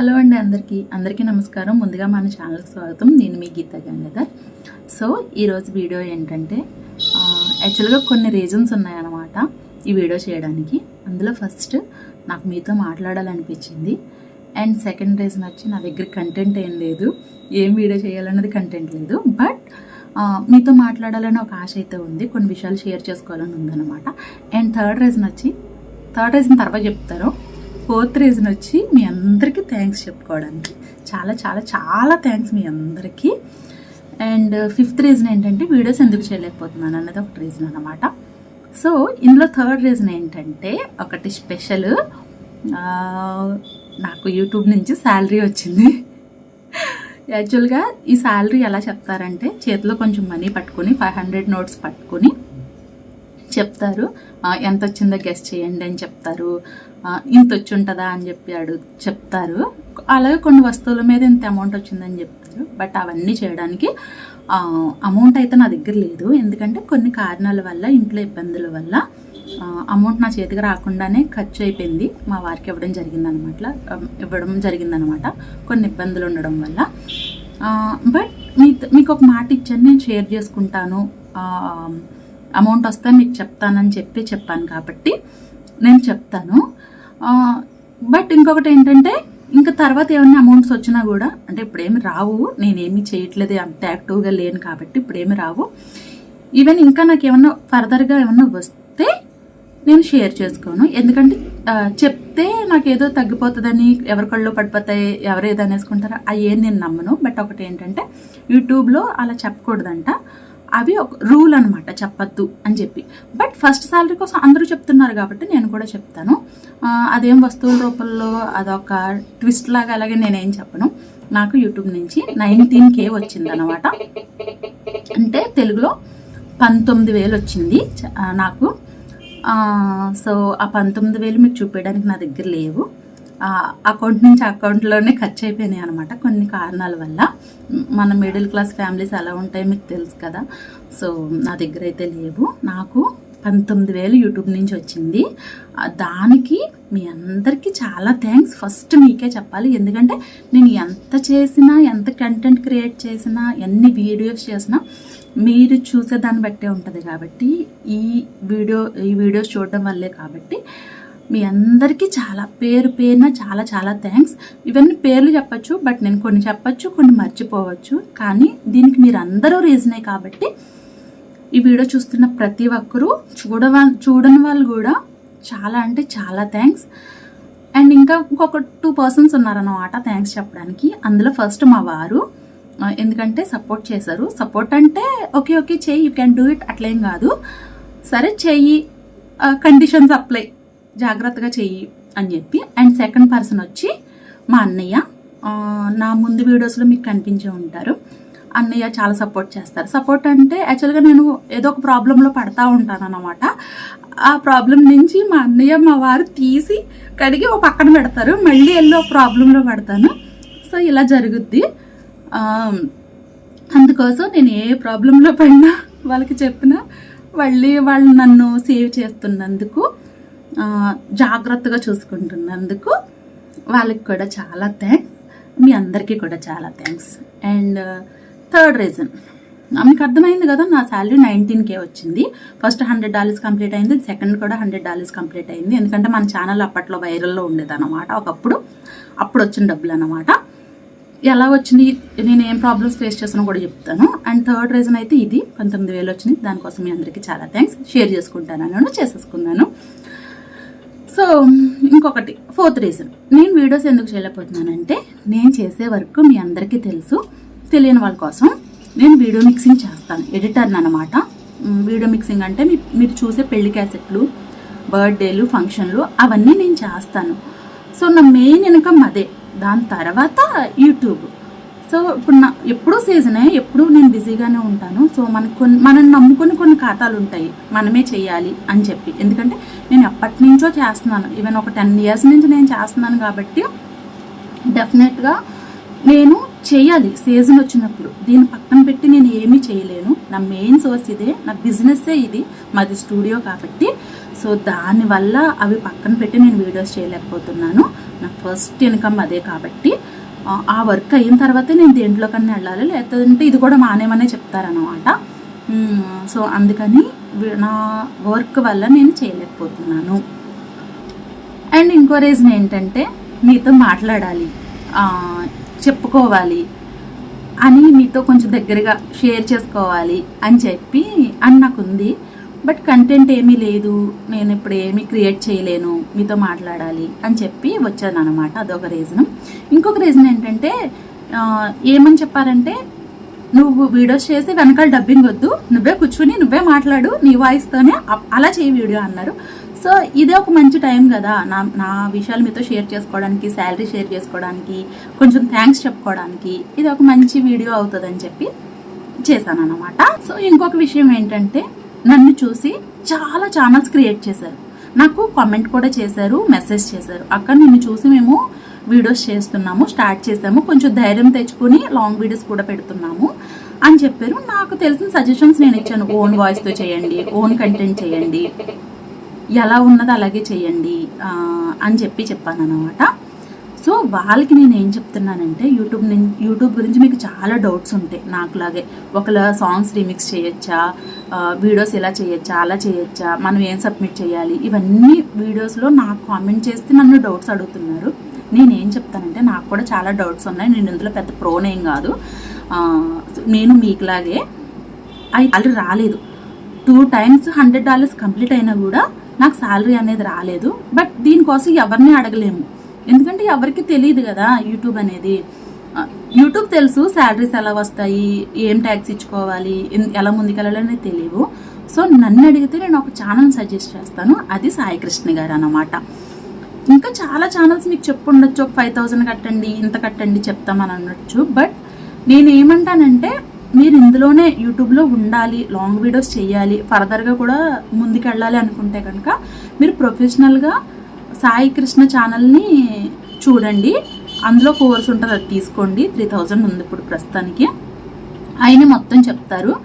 Hello అండి అందరికీ. అందరికీ నమస్కారం. ముందుగా మన ఛానల్కి స్వాగతం. నేను మీ గీత గంగాధర్. సో ఈరోజు వీడియో ఏంటంటే యాక్చువల్గా కొన్ని రీజన్స్ ఉన్నాయన్నమాట ఈ వీడియో చేయడానికి. అందులో ఫస్ట్ నాకు మీతో మాట్లాడాలనిపించింది. అండ్ సెకండ్ రీజన్ వచ్చి నా దగ్గర కంటెంట్ ఏం లేదు. ఏం వీడియో చేయాలన్నది కంటెంట్ లేదు. బట్ మీతో మాట్లాడాలని ఒక ఆశ అయితే ఉంది. కొన్ని విషయాలు షేర్ చేసుకోవాలని ఉందన్నమాట. అండ్ థర్డ్ రీజన్ వచ్చి థర్డ్ రీజన్ తర్వాత చెప్తారు. ఫోర్త్ రీజన్ వచ్చి మీ అందరికీ థ్యాంక్స్ చెప్పుకోవడానికి. చాలా చాలా చాలా థ్యాంక్స్ మీ అందరికీ. అండ్ ఫిఫ్త్ రీజన్ ఏంటంటే వీడియోస్ ఎందుకు చేయలేకపోతున్నాను అన్నది ఒక రీజన్ అనమాట సో ఇందులో థర్డ్ రీజన్ ఏంటంటే ఒకటి స్పెషల్. నాకు యూట్యూబ్ నుంచి శాలరీ వచ్చింది. యాక్చువల్గా ఈ శాలరీ ఎలా చెప్తారంటే చేతిలో కొంచెం మనీ పట్టుకొని ఫైవ్ హండ్రెడ్ నోట్స్ పట్టుకొని చెప్తారు. ఎంత వచ్చిందో గెస్ట్ చేయండి అని చెప్తారు. ఇంత వచ్చి ఉంటుందా అని చెప్పి అడు చెప్తారు. అలాగే కొన్ని వస్తువుల మీద ఇంత అమౌంట్ వచ్చిందని చెప్తారు. బట్ అవన్నీ చేయడానికి అమౌంట్ అయితే నా దగ్గర లేదు. ఎందుకంటే కొన్ని కారణాల వల్ల ఇంట్లో ఇబ్బందుల వల్ల అమౌంట్ నా చేతికి రాకుండానే ఖర్చు అయిపోయింది. మా వారికి ఇవ్వడం జరిగిందనమాట. ఇవ్వడం జరిగిందనమాట. కొన్ని ఇబ్బందులు ఉండడం వల్ల. బట్ మీ మీకు ఒక మాట ఇచ్చాను నేను షేర్ చేసుకుంటాను. అమౌంట్ వస్తే మీకు చెప్తానని చెప్పి చెప్పాను కాబట్టి నేను చెప్తాను. బట్ ఇంకొకటి ఏంటంటే ఇంకా తర్వాత ఏమైనా అమౌంట్స్ వచ్చినా కూడా అంటే ఇప్పుడేమి రావు నేనేమి చేయట్లేదు అంత యాక్టివ్గా లేను కాబట్టి ఇప్పుడేమి రావు. ఈవెన్ ఇంకా నాకు ఏమన్నా ఫర్దర్గా ఏమన్నా వస్తే నేను షేర్ చేసుకోను. ఎందుకంటే చెప్తే నాకు ఏదో తగ్గిపోతుందని ఎవరి కళ్ళు పడిపోతాయి ఎవరు ఏదో అనేసుకుంటారో అవి ఏం నేను నమ్మను. బట్ ఒకటి ఏంటంటే యూట్యూబ్లో అలా చెప్పకూడదంట. అవి ఒక రూల్ అనమాట చెప్పద్దు అని చెప్పి. బట్ ఫస్ట్ శాలరీ కోసం అందరూ చెప్తున్నారు కాబట్టి నేను కూడా చెప్తాను. అదేం వస్తువుల రూపంలో అదొక ట్విస్ట్ లాగా అలాగే నేనేం చెప్పను. నాకు యూట్యూబ్ నుంచి నైన్టీన్ కే వచ్చింది అనమాట అంటే తెలుగులో పంతొమ్మిది వేలు వచ్చింది నాకు. సో ఆ పంతొమ్మిది వేలు మీకు చూపించడానికి నా దగ్గర లేవు. అకౌంట్ నుంచి అకౌంట్లోనే ఖర్చు అయిపోయినాయి అనమాట కొన్ని కారణాల వల్ల. మన మిడిల్ క్లాస్ ఫ్యామిలీస్ ఎలా ఉంటాయో మీకు తెలుసు కదా. సో నా దగ్గర అయితే లేవు. నాకు పంతొమ్మిది వేలు యూట్యూబ్ నుంచి వచ్చింది. దానికి మీ అందరికీ చాలా థ్యాంక్స్. ఫస్ట్ మీకే చెప్పాలి. ఎందుకంటే నేను ఎంత చేసినా ఎంత కంటెంట్ క్రియేట్ చేసినా ఎన్ని వీడియోస్ చేసినా మీరు చూసే దాన్ని బట్టే ఉంటుంది కాబట్టి ఈ వీడియో ఈ వీడియోస్ చూడడం వల్లే కాబట్టి మీ అందరికీ చాలా పేరు పేరున చాలా చాలా థ్యాంక్స్ ఇవన్నీ పేర్లు చెప్పచ్చు బట్ నేను కొన్ని చెప్పచ్చు కొన్ని మర్చిపోవచ్చు. కానీ దీనికి మీరు అందరూ రీజనే కాబట్టి ఈ వీడియో చూస్తున్న ప్రతి ఒక్కరూ చూడవ చూడని వాళ్ళు కూడా చాలా అంటే చాలా థ్యాంక్స్ అండ్ ఇంకా ఇంకొక టూ పర్సన్స్ ఉన్నారన్నమాట థ్యాంక్స్ చెప్పడానికి. అందులో ఫస్ట్ మా వారు ఎందుకంటే సపోర్ట్ చేశారు. సపోర్ట్ అంటే ఓకే ఓకే చెయ్యి యూ క్యాన్ డూ ఇట్ అట్లేం కాదు. సరే చెయ్యి కండిషన్స్ అప్లై జాగ్రత్తగా చెయ్యి అని చెప్పి. అండ్ సెకండ్ పర్సన్ వచ్చి మా అన్నయ్య నా ముందు వీడియోస్లో మీకు కనిపించే ఉంటారు. అన్నయ్య చాలా సపోర్ట్ చేస్తారు. సపోర్ట్ అంటే యాక్చువల్గా నేను ఏదో ఒక ప్రాబ్లంలో పడతా ఉంటాను అనమాట ఆ ప్రాబ్లం నుంచి మా అన్నయ్య మా వారు తీసి కడిగి ఒక పక్కన పెడతారు. మళ్ళీ వెళ్ళి ఒక ప్రాబ్లంలో పడతాను. సో ఇలా జరుగుద్ది. అందుకోసం నేను ఏ ప్రాబ్లంలో పడినా వాళ్ళకి చెప్పినా మళ్ళీ వాళ్ళు నన్ను సేవ్ చేస్తున్నందుకు జాగ్రత్తగా చూసుకుంటున్నందుకు వాళ్ళకి కూడా చాలా థ్యాంక్స్ మీ అందరికీ కూడా చాలా థ్యాంక్స్ అండ్ థర్డ్ రీజన్ మీకు అర్థమైంది కదా నా శాలరీ నైన్టీన్ కే వచ్చింది. ఫస్ట్ హండ్రెడ్ డాలర్స్ కంప్లీట్ అయింది సెకండ్ కూడా హండ్రెడ్ డాలర్స్ కంప్లీట్ అయింది. ఎందుకంటే మన ఛానల్ అప్పట్లో వైరల్లో ఉండేది అనమాట ఒకప్పుడు. అప్పుడు వచ్చిన డబ్బులు అనమాట ఎలా వచ్చింది నేను ఏం ప్రాబ్లమ్స్ ఫేస్ చేస్తానో కూడా చెప్తాను. అండ్ థర్డ్ రీజన్ అయితే ఇది. పంతొమ్మిది వేలు వచ్చింది. దానికోసం మీ అందరికీ చాలా థ్యాంక్స్ షేర్ చేసుకుంటాను నేను చేసేసుకున్నాను. సో ఇంకొకటి ఫోర్త్ రీజన్ నేను వీడియోస్ ఎందుకు చేయలేకపోతున్నానంటే నేను చేసే వర్క్ మీ అందరికీ తెలుసు తెలియని వాళ్ళ కోసం. నేను వీడియో మిక్సింగ్ చేస్తాను ఎడిటర్ని అనమాట వీడియో మిక్సింగ్ అంటే మీ మీరు చూసే పెళ్ళి క్యాసెట్లు బర్త్డేలు ఫంక్షన్లు అవన్నీ నేను చేస్తాను. సో నా మెయిన్ ఇన్కమ్ అదే దాని తర్వాత యూట్యూబ్ సో ఇప్పుడు నా ఎప్పుడూ సీజనే ఎప్పుడూ నేను బిజీగానే ఉంటాను. సో మనకు కొన్ని మనం నమ్ముకుని కొన్ని ఖాతాలు ఉంటాయి మనమే చేయాలి అని చెప్పి. ఎందుకంటే నేను ఎప్పటి నుంచో చేస్తున్నాను. ఈవెన్ ఒక టెన్ ఇయర్స్ నుంచి నేను చేస్తున్నాను కాబట్టి డెఫినెట్గా నేను చేయాలి సీజన్ వచ్చినప్పుడు. దీని పక్కన పెట్టి నేను ఏమీ చేయలేను. నా మెయిన్ సోర్స్ ఇదే. నా బిజినెస్సే ఇది. మాది స్టూడియో కాబట్టి. సో దానివల్ల అవి పక్కన పెట్టి నేను వీడియోస్ చేయలేకపోతున్నాను. నా ఫస్ట్ ఇన్కమ్ అదే కాబట్టి. ఆ, వర్క్ అయిన తర్వాతే నేను దేంట్లోకన్నా వెళ్ళాలి లేదంటే ఇది కూడా మానేమనే చెప్తారనమాట సో అందుకని నా వర్క్ వల్ల నేను చేయలేకపోతున్నాను. అండ్ ఇంకో రీజన్ ఏంటంటే మీతో మాట్లాడాలి చెప్పుకోవాలి అని మీతో కొంచెం దగ్గరగా షేర్ చేసుకోవాలి అని చెప్పి అని నాకు ఉంది బట్ కంటెంట్ ఏమీ లేదు నేను ఇప్పుడు ఏమీ క్రియేట్ చేయలేను మీతో మాట్లాడాలి అని చెప్పి వచ్చాను అనమాట అదొక రీజన్ ఇంకొక రీజన్ ఏంటంటే ఏమని చెప్పారంటే నువ్వు వీడియోస్ చేసి వెనకాల డబ్బింగ్ వద్దు నువ్వే కూర్చుని నువ్వే మాట్లాడు నీ వాయిస్తోనే అలా చేయి వీడియో అన్నారు. సో ఇదే ఒక మంచి టైం కదా. నా నా విషయాలు మీతో షేర్ చేసుకోవడానికి శాలరీ షేర్ చేసుకోవడానికి కొంచెం థ్యాంక్స్ చెప్పుకోవడానికి ఇది ఒక మంచి వీడియో అవుతుందని చెప్పి చేశాను అనమాట సో ఇంకొక విషయం ఏంటంటే నన్ను చూసి చాలా ఛానల్స్ క్రియేట్ చేశారు. నాకు కామెంట్ కూడా చేశారు మెసేజ్ చేశారు. అక్కడ నిన్ను చూసి మేము వీడియోస్ చేస్తున్నాము స్టార్ట్ చేసాము కొంచెం ధైర్యం తెచ్చుకొని లాంగ్ వీడియోస్ కూడా పెడుతున్నాము అని చెప్పారు. నాకు తెలిసిన సజెషన్స్ నేను ఇచ్చాను. ఓన్ వాయిస్తో చేయండి ఓన్ కంటెంట్ చేయండి ఎలా ఉన్నదో అలాగే చేయండి అని చెప్పి చెప్పాను అనమాట సో వాళ్ళకి నేను ఏం చెప్తున్నానంటే యూట్యూబ్ నుంచి యూట్యూబ్ గురించి మీకు చాలా డౌట్స్ ఉంటాయి నాకులాగే. ఒకలా సాంగ్స్ రీమిక్స్ చేయొచ్చా? వీడియోస్ ఇలా చేయొచ్చా? అలా చేయొచ్చా? మనం ఏం సబ్మిట్ చేయాలి? ఇవన్నీ వీడియోస్లో నాకు కామెంట్ చేస్తే నన్ను డౌట్స్ అడుగుతున్నారు. నేనేం చెప్తానంటే నాకు కూడా చాలా డౌట్స్ ఉన్నాయి. నేను ఇందులో పెద్ద ప్రోనేం కాదు. నేను మీకులాగే అవి అది రాలేదు. Two times hundred dollars complete అయినా కూడా నాకు శాలరీ అనేది రాలేదు. బట్ దీనికోసం ఎవరిని అడగలేము. ఎందుకంటే ఎవరికి తెలియదు కదా యూట్యూబ్ అనేది. యూట్యూబ్ తెలుసు శాలరీస్ ఎలా వస్తాయి ఏం ట్యాక్స్ ఇచ్చుకోవాలి ఎలా ముందుకెళ్ళాలని తెలియవు సో నన్ను అడిగితే నేను ఒక ఛానల్ సజెస్ట్ చేస్తాను. అది సాయికృష్ణ గారు అన్నమాట. ఇంకా చాలా ఛానల్స్ మీకు చెప్పుండొచ్చు. ఒక ఫైవ్ థౌసండ్ కట్టండి ఇంత కట్టండి చెప్తామని అనొచ్చు. బట్ నేను ఏమంటానంటే మీరు ఇందులోనే యూట్యూబ్లో ఉండాలి లాంగ్ వీడియోస్ చేయాలి ఫర్దర్గా కూడా ముందుకెళ్ళాలి అనుకుంటే కనుక మీరు ప్రొఫెషనల్గా సాయి కృష్ణ ఛానల్ని చూడండి. అందులో కోర్స్ ఉంటుంది అది తీసుకోండి. త్రీ థౌజండ్ ఉంది ఇప్పుడు ప్రస్తుతానికి. ఆయన మొత్తం చెప్తారు.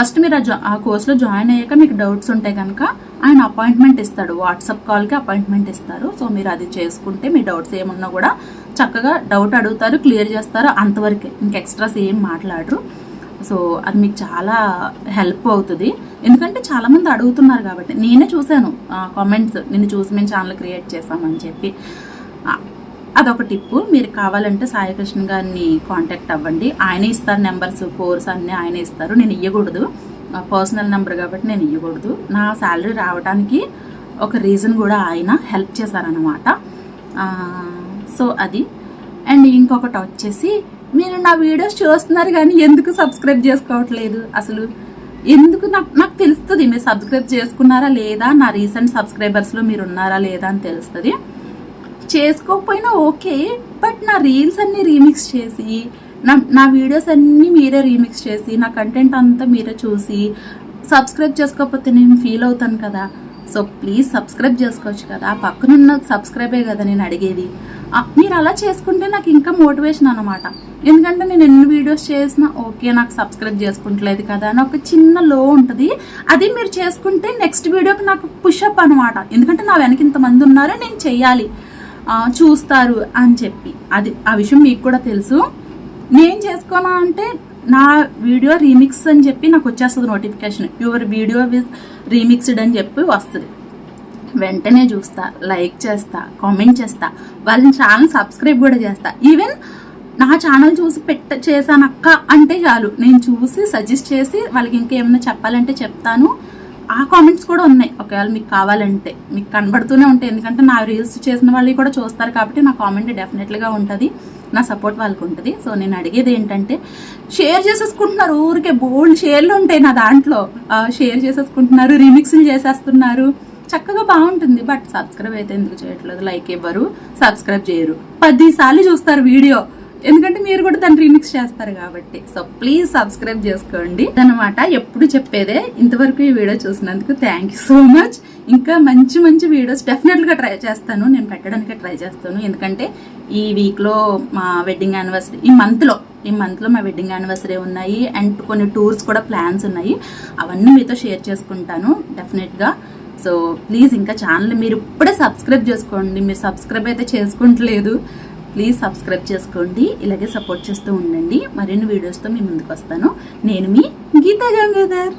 ఫస్ట్ మీరు ఆ జా- ఆ కోర్సులో జాయిన్ అయ్యాక మీకు డౌట్స్ ఉంటాయి కనుక ఆయన అపాయింట్మెంట్ ఇస్తాడు. వాట్సాప్ కాల్కి అపాయింట్మెంట్ ఇస్తారు. సో మీరు అది చేసుకుంటే మీ డౌట్స్ ఏమున్నా కూడా చక్కగా డౌట్ అడుగుతారు క్లియర్ చేస్తారు. అంతవరకే. ఇంక ఎక్స్ట్రాస్ ఏం మాట్లాడరు. సో అది మీకు చాలా హెల్ప్ అవుతుంది. ఎందుకంటే చాలా మంది అడుగుతున్నారు కాబట్టి. నేనే చూశాను కామెంట్స్ నిన్ను చూసి మేము ఛానల్ క్రియేట్ చేసామని చెప్పి. అదొక టిప్పు. మీరు కావాలంటే సాయికృష్ణ గారిని కాంటాక్ట్ అవ్వండి. ఆయన ఇస్తారు నెంబర్స్ కోర్స్ అన్నీ ఆయన ఇస్తారు. నేను ఇవ్వకూడదు పర్సనల్ నెంబర్ కాబట్టి నేను ఇవ్వకూడదు నా శాలరీ రావడానికి ఒక రీజన్ కూడా ఆయన హెల్ప్ చేశారనమాట సో అది. అండ్ ఇంకొకటి వచ్చేసి మీరు నా వీడియోస్ చూస్తున్నారు కానీ ఎందుకు సబ్స్క్రైబ్ చేసుకోవట్లేదు? అసలు ఎందుకు నాకు నాకు తెలుస్తుంది మీరు సబ్స్క్రైబ్ చేసుకున్నారా లేదా? నా రీసెంట్ సబ్స్క్రైబర్స్లో మీరు ఉన్నారా లేదా అని తెలుస్తుంది. చేసుకోకపోయినా ఓకే బట్ నా రీల్స్ అన్నీ రీమిక్స్ చేసి నా నా వీడియోస్ అన్నీ మీరే రీమిక్స్ చేసి నా కంటెంట్ అంతా మీరే చూసి సబ్స్క్రైబ్ చేసుకోకపోతే నేను ఫీల్ అవుతాను కదా. సో ప్లీజ్ సబ్స్క్రైబ్ చేసుకోవచ్చు కదా. ఆ పక్కనున్న సబ్స్క్రైబే కదా నేను అడిగేది. మీరు అలా చేసుకుంటే నాకు ఇంకా మోటివేషన్ అనమాట ఎందుకంటే నేను ఎన్ని వీడియోస్ చేసినా ఓకే నాకు సబ్స్క్రైబ్ చేసుకుంటలేదు కదా అని ఒక చిన్న లో ఉంటుంది. అది మీరు చేసుకుంటే నెక్స్ట్ వీడియోకి నాకు పుషప్ అనమాట ఎందుకంటే నా వెనక ఇంతమంది ఉన్నారు నేను చెయ్యాలి. చూస్తారు అని చెప్పి. అది ఆ విషయం మీకు కూడా తెలుసు. నేను చేసుకోనా అంటే నా వీడియో రీమిక్స్ అని చెప్పి నాకు వచ్చేస్తుంది notification your video with remixed అని చెప్పి వస్తుంది. వెంటనే చూస్తా లైక్ చేస్తా కామెంట్ చేస్తా. వాళ్ళని ఛానల్ సబ్స్క్రైబ్ కూడా చేస్తా. ఈవెన్ నా ఛానల్ చూసి పెట్ట చేశాను అక్క అంటే చాలు. నేను చూసి సజెస్ట్ చేసి వాళ్ళకి ఇంకేమైనా చెప్పాలంటే చెప్తాను. ఆ కామెంట్స్ కూడా ఉన్నాయి. ఒకవేళ మీకు కావాలంటే. మీకు కనబడుతూనే ఉంటాయి. ఎందుకంటే నా రీల్స్ చేసిన వాళ్ళు కూడా చూస్తారు కాబట్టి నా కామెంట్ డెఫినెట్లీగా ఉంటుంది. నా సపోర్ట్ వాళ్ళకి ఉంటుంది. సో నేను అడిగేది ఏంటంటే షేర్ చేసేసుకుంటున్నారు. ఊరికే బోల్డ్ షేర్లు ఉంటాయి నా దాంట్లో. షేర్ చేసేసుకుంటున్నారు. రీమిక్స్లు చేసేస్తున్నారు. చక్కగా బాగుంటుంది. బట్ సబ్స్క్రైబ్ అయితే ఎందుకు చేయట్లేదు? లైక్ ఇవ్వరు సబ్స్క్రైబ్ చేయరు. పది సార్లు చూస్తారు వీడియో. ఎందుకంటే మీరు కూడా దాన్ని రీమిక్స్ చేస్తారు కాబట్టి. సో ప్లీజ్ సబ్స్క్రైబ్ చేసుకోండి. అనమాట ఎప్పుడు చెప్పేదే. ఇంతవరకు ఈ వీడియో చూసినందుకు థ్యాంక్ యూ సో మచ్ ఇంకా మంచి మంచి వీడియోస్ డెఫినెట్గా ట్రై చేస్తాను. నేను పెట్టడానికి ట్రై చేస్తాను. ఎందుకంటే ఈ వీక్లో మా వెడ్డింగ్ యానివర్సరీ ఈ మంత్లో ఈ మంత్లో మా వెడ్డింగ్ యానివర్సరీ ఉన్నాయి. అండ్ కొన్ని టూర్స్ కూడా ప్లాన్స్ ఉన్నాయి. అవన్నీ మీతో షేర్ చేసుకుంటాను డెఫినెట్గా సో ప్లీజ్ ఇంకా ఛానల్ మీరు ఇప్పుడే సబ్స్క్రైబ్ చేసుకోండి. మీరు సబ్స్క్రైబ్ అయితే చేసుకుంటలేదు. ప్లీజ్ సబ్స్క్రైబ్ చేసుకోండి. ఇలాగే సపోర్ట్ చేస్తూ ఉండండి. మరిన్ని వీడియోస్తో మీ ముందుకు వస్తాను. నేను మీ గీతా గంగాధర్.